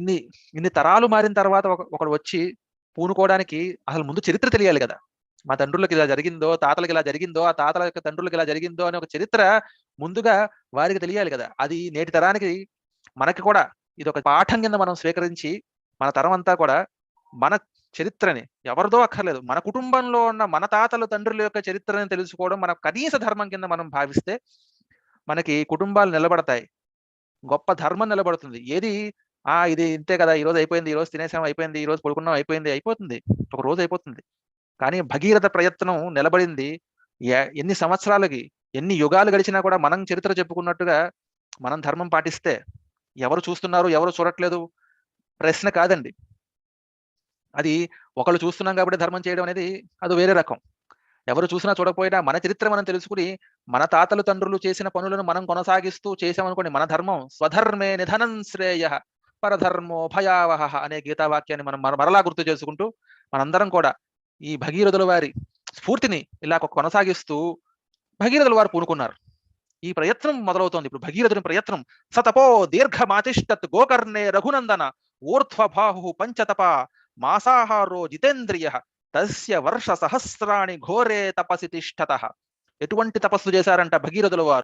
ఇన్ని ఇన్ని తరాలు మారిన తర్వాత ఒక ఒకడు వచ్చి పూనుకోవడానికి అసలు ముందు చరిత్ర తెలియాలి కదా. మా తండ్రులకు ఇలా జరిగిందో తాతలకు ఇలా జరిగిందో ఆ తాతల యొక్క తండ్రులకు ఇలా జరిగిందో అనే ఒక చరిత్ర ముందుగా వారికి తెలియాలి కదా. అది నేటి తరానికి మనకి కూడా ఇది ఒక పాఠం కింద మనం స్వీకరించి మన తరం అంతా కూడా మన చరిత్రని ఎవరిదో అక్కర్లేదు. మన కుటుంబంలో ఉన్న మన తాతలు తండ్రుల యొక్క చరిత్రని తెలుసుకోవడం మన కనీస ధర్మం కింద మనం భావిస్తే మనకి కుటుంబాలు నిలబడతాయి. గొప్ప ధర్మం నిలబడుతుంది. ఏది ఆ! ఇది ఇంతే కదా! ఈ రోజు అయిపోయింది ఈ రోజు తినేసాం అయిపోయింది ఈ రోజు పడుకున్నాం అయిపోయింది అయిపోతుంది. ఒక రోజు అయిపోతుంది. కానీ భగీరథ ప్రయత్నం నిలబడింది. ఎన్ని సంవత్సరాలకి ఎన్ని యుగాలు గడిచినా కూడా మనం చరిత్ర చెప్పుకున్నట్టుగా మనం ధర్మం పాటిస్తే ఎవరు చూస్తున్నారు ఎవరు చూడట్లేదు ప్రశ్న కాదండి. అది ఒకళ్ళు చూస్తున్నాం కాబట్టి ధర్మం చేయడం అనేది అది వేరే రకం. ఎవరు చూసినా చూడకపోయినా మన చరిత్ర మనం తెలుసుకుని మన తాతలు తండ్రులు చేసిన పనులను మనం కొనసాగిస్తూ చేసామనుకోండి మన ధర్మం స్వధర్మే నిధనం శ్రేయ పరధర్మో భయావహ అనే గీతావాక్యాన్ని మనం మరలా గుర్తు చేసుకుంటూ మనందరం కూడా ఈ భగీరథుల వారి స్ఫూర్తిని ఇలా కొనసాగిస్తూ భగీరథుల వారు పూనుకున్నారు. ఈ ప్రయత్నం మొదలవుతోంది. ఇప్పుడు భగీరథుని ప్రయత్నం సతపో దీర్ఘమాతిష్టత్ గోకర్ణే రఘునందన ఊర్ధ్వబాహు పంచతప మాసాహారో జితేంద్రియ తస్య వర్ష సహస్రాణి ఘోరే తపసి తిష్టత. ఎటువంటి తపస్సు చేశారంట భగీరథుల వారు?